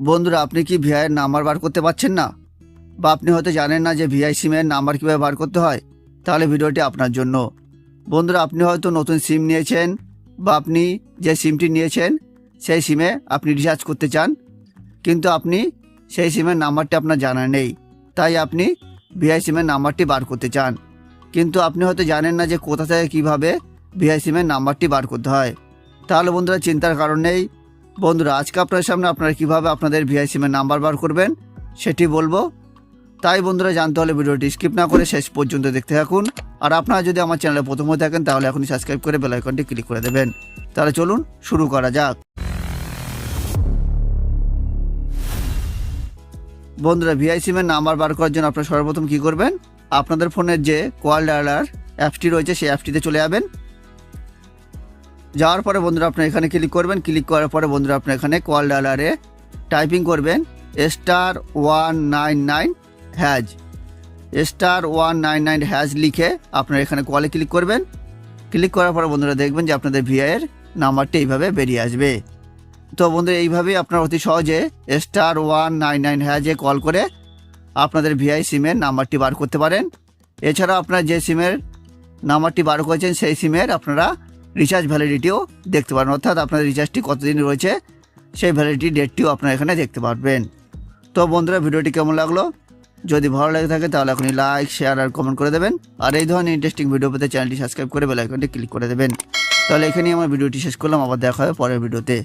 বন্ধুরা, আপনি কি ভিআইয়ের নাম্বার বার করতে পারছেন না? বা আপনি হয়তো জানেন না যে ভিআই সিমের নাম্বার কীভাবে বার করতে হয়? তাহলে ভিডিওটি আপনার জন্য। বন্ধুরা, আপনি হয়তো নতুন সিম নিয়েছেন বা আপনি যে সিমটি নিয়েছেন, সেই সিমে আপনি রিচার্জ করতে চান। কিন্তু আপনি সেই সিমের নাম্বারটি আপনার জানা নেই। তাই আপনি ভিআই সিমের নাম্বারটি বার করতে চান। কিন্তু আপনি হয়তো জানেন না যে কোথা থেকে কীভাবে ভিআই সিমের নাম্বারটি বার করতে হয়। তাহলে বন্ধুরা, চিন্তার কারণ নেই। বন্ধুরা, আজকে আপনার সামনে আপনারা কীভাবে আপনাদের ভিআই সিমের নাম্বার বার করবেন সেটি বলব। তাই বন্ধুরা, জানতে হলে ভিডিওটি স্কিপ না করে শেষ পর্যন্ত দেখতে থাকুন। আর আপনারা যদি আমার চ্যানেলে প্রথম হয়ে থাকেন, তাহলে এখনই সাবস্ক্রাইব করে বেল আইকনটি ক্লিক করে দেবেন। তাহলে চলুন শুরু করা যাক। বন্ধুরা ভিআই সিমের নাম্বার বার করার জন্য আপনারা সর্বপ্রথম কি করবেন? আপনাদের ফোনের যে কোয়াল ডায়ালার অ্যাপটি রয়েছে, সেই অ্যাপটিতে চলে যাবেন। যাওয়ার পরে বন্ধুরা আপনার এখানে ক্লিক করবেন ক্লিক করার পরে বন্ধুরা আপনার এখানে কল ডালারে টাইপিং করবেন star one nine nine hash star one nine nine hash লিখে আপনার এখানে কলে ক্লিক করবেন। ক্লিক করার পরে বন্ধুরা দেখবেন যে আপনাদের ভিআইয়ের নাম্বারটি এইভাবে বেরিয়ে আসবে। তো বন্ধুরা এইভাবেই আপনারা অতি সহজে স্টার ওয়ান নাইন নাইন হ্যাজে কল করে আপনাদের ভিআই সিমের নাম্বারটি বার করতে পারেন। এছাড়াও আপনারা যে সিমের নাম্বারটি বার করেছেন, সেই সিমের আপনারা রিচার্জ ভ্যালিডিটিও দেখতে পারেন। অর্থাৎ আপনার রিচার্জটি কতদিন রয়েছে, সেই ভ্যালিডিটি ডেটটিও আপনারা এখানে দেখতে পারবেন। তো বন্ধুরা, ভিডিওটি কেমন লাগল? যদি ভালো লাগে থাকে, তাহলে এখনই লাইক শেয়ার আর কমেন্ট করে দেবেন। আর এই ধরনের ইন্টারেস্টিং ভিডিও পেতে চ্যানেলটি সাবস্ক্রাইব করে বেলাইকনটি ক্লিক করে দেবেন। তাহলে এখানেই আমার ভিডিওটি শেষ করলাম। আবার দেখা হবে পরের ভিডিওতে।